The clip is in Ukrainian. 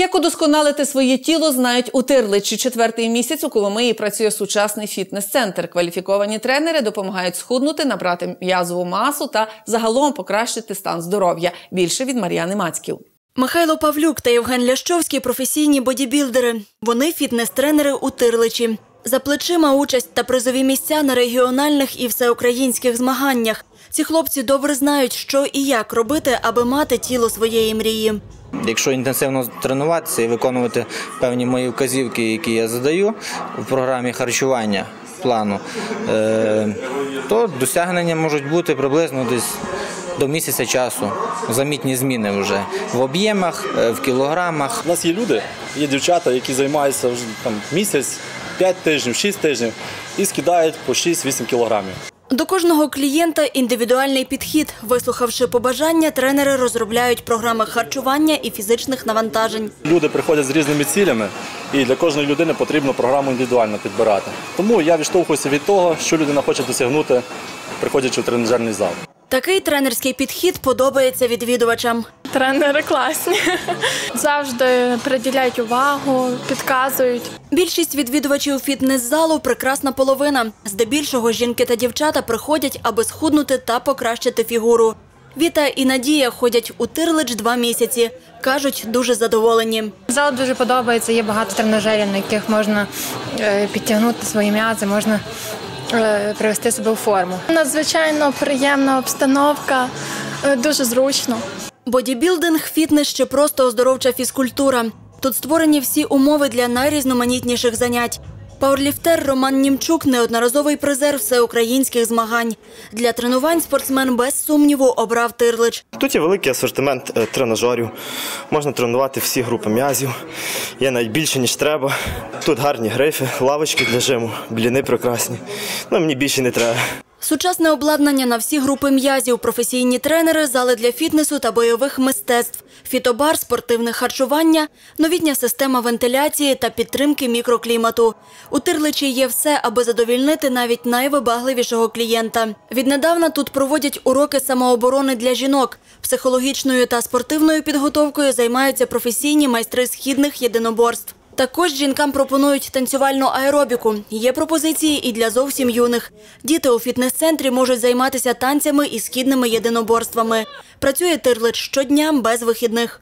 Як удосконалити своє тіло, знають у Тирличі. Четвертий місяць у Коломиї працює сучасний фітнес-центр. Кваліфіковані тренери допомагають схуднути, набрати м'язову масу та загалом покращити стан здоров'я. Більше від Мар'яни Мацьків. Михайло Павлюк та Євген Лящовський – професійні бодібілдери. Вони фітнес-тренери у Тирличі. За плечима участь та призові місця на регіональних і всеукраїнських змаганнях. Ці хлопці добре знають, що і як робити, аби мати тіло своєї мрії. Якщо інтенсивно тренуватися і виконувати певні мої вказівки, які я задаю в програмі харчування плану, е, то досягнення можуть бути приблизно десь до місяця часу. Замітні зміни вже в об'ємах, е, в кілограмах. У нас є люди, є дівчата, які займаються вже там місяць, 5 тижнів, 6 тижнів і скидають по 6-8 кілограмів. До кожного клієнта індивідуальний підхід. Вислухавши побажання, тренери розробляють програми харчування і фізичних навантажень. Люди приходять з різними цілями, і для кожної людини потрібно програму індивідуально підбирати. Тому я відштовхуюся від того, що людина хоче досягнути, приходячи в тренажерний зал. Такий тренерський підхід подобається відвідувачам. Тренери класні. Завжди приділяють увагу, підказують. Більшість відвідувачів фітнес-залу – прекрасна половина. Здебільшого жінки та дівчата приходять, аби схуднути та покращити фігуру. Віта і Надія ходять у Тирлич два місяці. Кажуть, дуже задоволені. Зал дуже подобається, є багато тренажерів, на яких можна е, підтягнути свої м'язи, можна е, привести себе у форму. Надзвичайно приємна обстановка, е, дуже зручно. Бодібілдинг, фітнес чи просто оздоровча фізкультура. Тут створені всі умови для найрізноманітніших занять. Пауерліфтер Роман Німчук – неодноразовий призер всеукраїнських змагань. Для тренувань спортсмен без сумніву обрав Тирлич. Тут є великий асортимент е, тренажерів. Можна тренувати всі групи м'язів. Є навіть більше, ніж треба. Тут гарні грифи, лавочки для жиму, бліни прекрасні. Ну, мені більше не треба. Сучасне обладнання на всі групи м'язів, професійні тренери, зали для фітнесу та бойових мистецтв, фітобар, спортивне харчування, новітня система вентиляції та підтримки мікроклімату. У Тирличі є все, аби задовільнити навіть найвибагливішого клієнта. Віднедавна тут проводять уроки самооборони для жінок. Психологічною та спортивною підготовкою займаються професійні майстри східних єдиноборств. Також жінкам пропонують танцювальну аеробіку. Є пропозиції і для зовсім юних. Діти у фітнес-центрі можуть займатися танцями і східними єдиноборствами. Працює Тирлич щодня без вихідних.